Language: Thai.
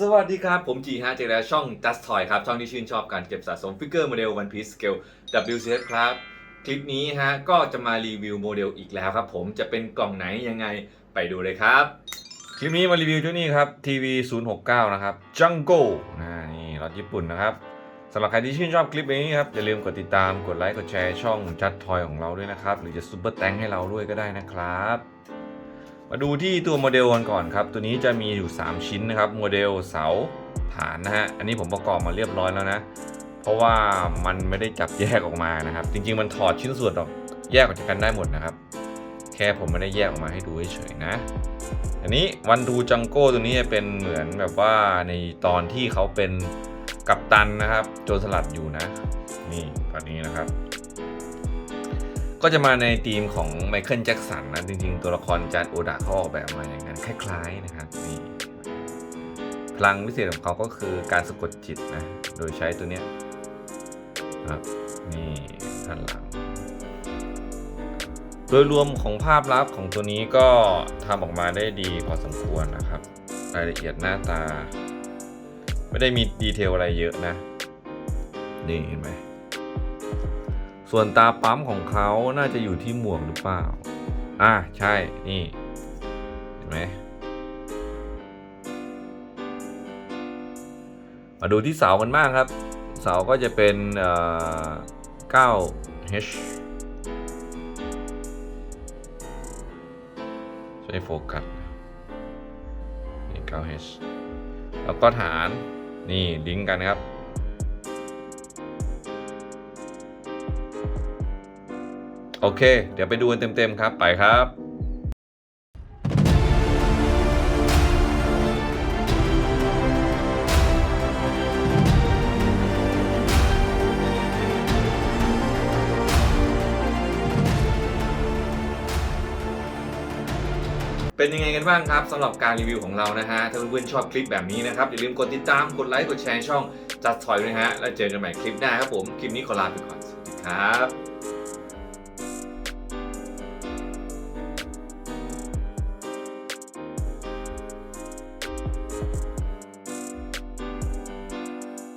สวัสดีครับ ผมจีฮะเจอแล้วช่อง Just Toy ครับ ช่องที่ชื่นชอบการเก็บสะสมฟิกเกอร์โมเดล One Piece Scale WCS ครับ คลิปนี้ฮะ ก็จะมารีวิวโมเดลอีกแล้วครับผมจะเป็นกล่องไหนยังไงไปดูเลยครับ คลิปนี้มารีวิวเจ้านี้ครับ TV 069 นะครับ Jungle นะนี่รถญี่ปุ่นนะครับสำหรับใครที่ชื่นชอบคลิปนี้ครับ อย่าลืมกดติดตามกดไลค์กดแชร์ช่อง Just Toy ของเราด้วยนะครับ หรือจะซุปเปอร์แตงให้เราด้วยก็ได้นะครับ มาดูที่ตัวโมเดลกันก่อนครับ ตัวนี้จะมีอยู่ 3 ชิ้นนะครับ โมเดลเสาฐานนะฮะ อันนี้ผมประกอบมาเรียบร้อยแล้วนะ เพราะว่ามันไม่ได้จับแยกออกมานะครับ จริง ๆ มันถอดชิ้นส่วนออกแยกออกจากกันได้หมดนะครับ แค่ผมไม่ได้แยกออกมาให้ดูเฉยๆนะ อันนี้วันดูจังโก้ตัวนี้จะเป็นเหมือนแบบว่าในตอนที่เขาเป็นกัปตันนะครับ โจรสลัดอยู่นะ นี่ตอนนี้นะครับ ก็จะมาในธีมของไมเคิลแจ็คสันนะ จริงๆ ตัวละครจานโอดาเขาออกแบบมาอย่างนั้นคล้ายๆนะครับนี่พลังพิเศษของเขาก็คือการสะกดจิตนะ โดยใช้ตัวเนี้ยครับนี่ด้านหลัง โดยรวมของภาพลักษณ์ของตัวนี้ก็ทำออกมาได้ดีพอสมควรนะครับ รายละเอียดหน้าตา ไม่ได้มีดีเทลอะไรเยอะนะ นี่เห็นไหม ส่วนตาปั๊มของเขาน่าจะอยู่ที่หมวกหรือเปล่า อ่าใช่ นี่ เห็นไหมมาดูที่เสากันบ้างครับ เสาก็จะเป็นเอ่อ 9H ใช้โฟกัสนี่ 9H แล้วก็ฐาน นี่ลิงก์กันครับ โอเค เดี๋ยวไปดูกันเต็มๆครับ ไปครับเป็นยังไงกันบ้างครับสำหรับการรีวิวของเรานะฮะ ถ้าเพื่อนๆชอบคลิปแบบนี้นะครับ อย่าลืมกดติดตาม กดไลค์ กดแชร์ช่องจัดถอยด้วยนะฮะ แล้วเจอกันใหม่คลิปหน้าครับผม คลิปนี้ขอลาไปก่อน สวัสดีครับ